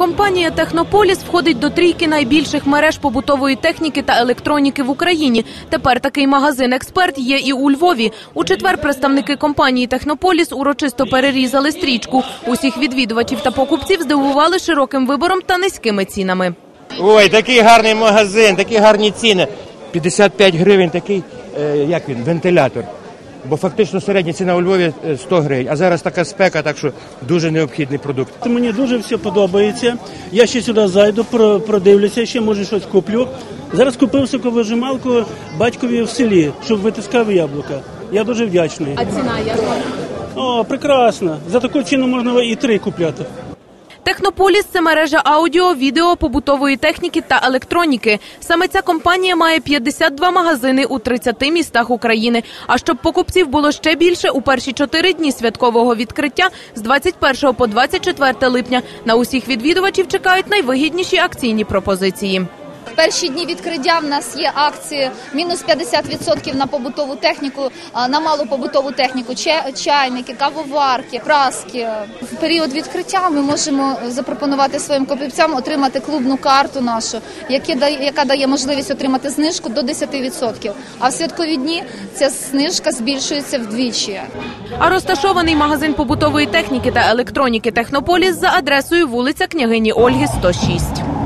Компанія Технополіс входить до трійки найбільших мереж побутової техніки та електроніки в Україні. Тепер такий магазин експерт є і у Львові. У четвер представники компанії Технополіс урочисто перерізали стрічку. Усіх відвідувачів та покупців здивували широким вибором та низькими цінами. Ой, такий гарний магазин, такі гарні ціни. 55 гривень такий, е, як він, вентилятор. Бо фактично середня ціна у Львові е, 100 гривень, а зараз така спека, так що дуже необхідний продукт. Мені дуже все подобається. Я ще сюди зайду, продивлюся, ще може щось куплю. Зараз купив соковижималку батькові в селі, щоб витискав яблука. Я дуже вдячний. А ціна яка? О, прекрасно. За таку ціну можна і три купляти. Технополіс це мережа аудіо, відео, побутової техніки та електроніки. Саме ця компанія має 52 магазини у 30 містах України. А щоб покупців було ще більше, у перші чотири дні святкового відкриття з 21 по 24 липня на усіх відвідувачів чекають найвигідніші акційні пропозиції. Перші дні відкриття в нас є акції мінус 50% на побутову техніку, на малу побутову техніку, чайники, кавоварки, праски. В період відкриття ми можемо запропонувати своїм покупцям отримати клубну карту нашу, яка дає можливість отримати знижку до 10%. А в святкові дні ця знижка збільшується вдвічі. А розташований магазин побутової техніки та електроніки Технополіс за адресою вулиця княгині Ольги 106.